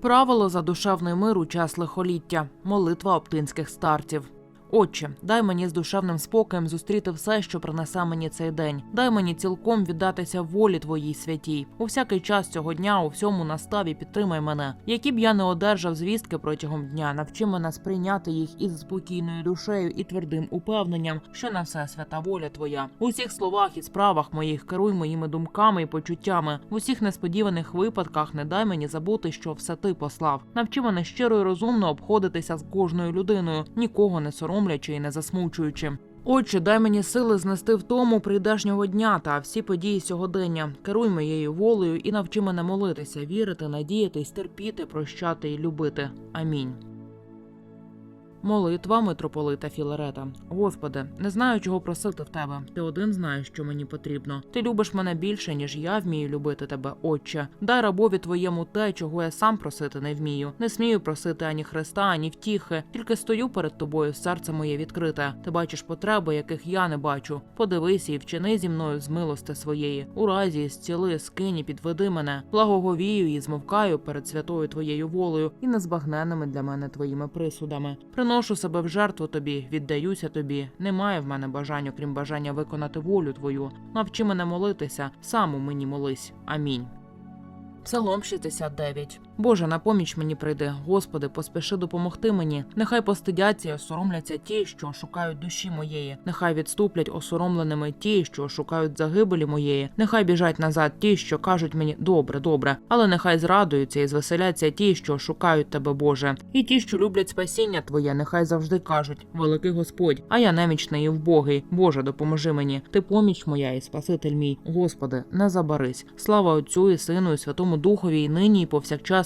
Правило за душевний мир у час лихоліття. Молитва оптинських старців. Отче, дай мені з душевним спокоєм зустріти все, що принесе мені цей день. Дай мені цілком віддатися волі твоїй святій. У всякий час цього дня у всьому наставі підтримай мене. Які б я не одержав звістки протягом дня, навчи мене сприйняти їх із спокійною душею і твердим упевненням, що на все свята воля твоя. У всіх словах і справах моїх керуй моїми думками і почуттями. В усіх несподіваних випадках не дай мені забути, що все ти послав. Навчи мене щиро і розумно обходитися з кожною людиною, нікого не соромлячи і не засмучуючи. Отче, дай мені сили знести втому прийдешнього дня та всі події сьогодення. Керуй моєю волею і навчи мене молитися, вірити, надіятись, терпіти, прощати і любити. Амінь. Молитва митрополита Філарета. Господи, не знаю, чого просити в тебе. Ти один знаєш, що мені потрібно. Ти любиш мене більше, ніж я вмію любити тебе, Отче. Дай рабові твоєму те, чого я сам просити не вмію. Не смію просити ані Христа, ані втіхи. Тільки стою перед тобою, серце моє відкрите. Ти бачиш потреби, яких я не бачу. Подивися і вчини зі мною з милости своєї. У разі зціли, скині, підведи мене. Благоговію і змовкаю перед святою твоєю волею і незбагненними для мене твоїми присудами. Приношу себе в жертву тобі, віддаюся тобі. Немає в мене бажань, окрім бажання виконати волю твою. Навчи мене молитися, сам у мені молись. Амінь. Псалом 69. Боже, на поміч мені прийди. Господи, поспіши допомогти мені. Нехай постидяться і осоромляться ті, що шукають душі моєї. Нехай відступлять осоромленими ті, що шукають загибелі моєї. Нехай біжать назад ті, що кажуть мені добре, добре, але нехай зрадуються і звеселяться ті, що шукають тебе, Боже. І ті, що люблять спасіння Твоє, нехай завжди кажуть: Великий Господь, а я немічний і вбогий. Боже, допоможи мені. Ти поміч моя і Спаситель мій. Господи, не забарись. Слава Отцю і Сину, і Святому Духові, і нині, і повсякчас,